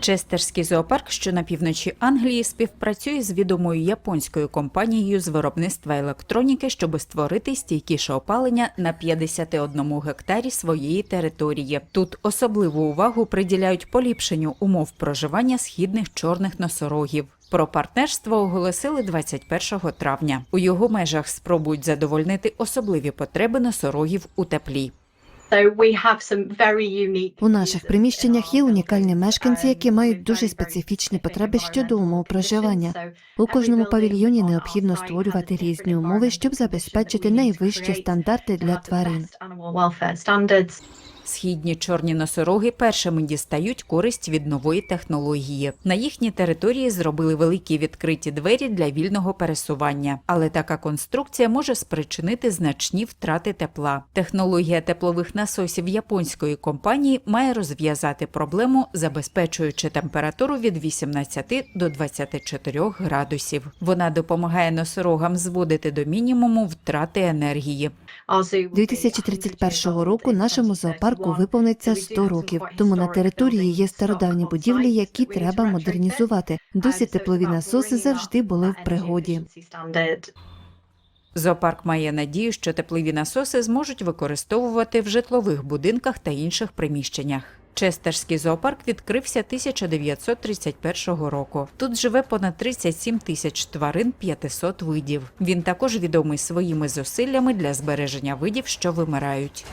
Честерський зоопарк, що на півночі Англії, співпрацює з відомою японською компанією з виробництва електроніки, щоб створити стійкіше опалення на 51 гектарі своєї території. Тут особливу увагу приділяють поліпшенню умов проживання східних чорних носорогів. Про партнерство оголосили 21 травня. У його межах спробують задовольнити особливі потреби носорогів у теплі. У наших приміщеннях є унікальні мешканці, які мають дуже специфічні потреби щодо умов проживання. У кожному павільйоні необхідно створювати різні умови, щоб забезпечити найвищі стандарти для тварин. Східні чорні носороги першими дістають користь від нової технології. На їхній території зробили великі відкриті двері для вільного пересування, але така конструкція може спричинити значні втрати тепла. Технологія теплових насосів японської компанії має розв'язати проблему, забезпечуючи температуру від 18 до 24 градусів. Вона допомагає носорогам зводити до мінімуму втрати енергії. 2031 року нашому зоопарку виповниться 100 років. Тому на території є стародавні будівлі, які треба модернізувати. Досі теплові насоси завжди були в пригоді. Зоопарк має надію, що теплові насоси зможуть використовувати в житлових будинках та інших приміщеннях. Честерський зоопарк відкрився 1931 року. Тут живе понад 37 тисяч тварин 500 видів. Він також відомий своїми зусиллями для збереження видів, що вимирають.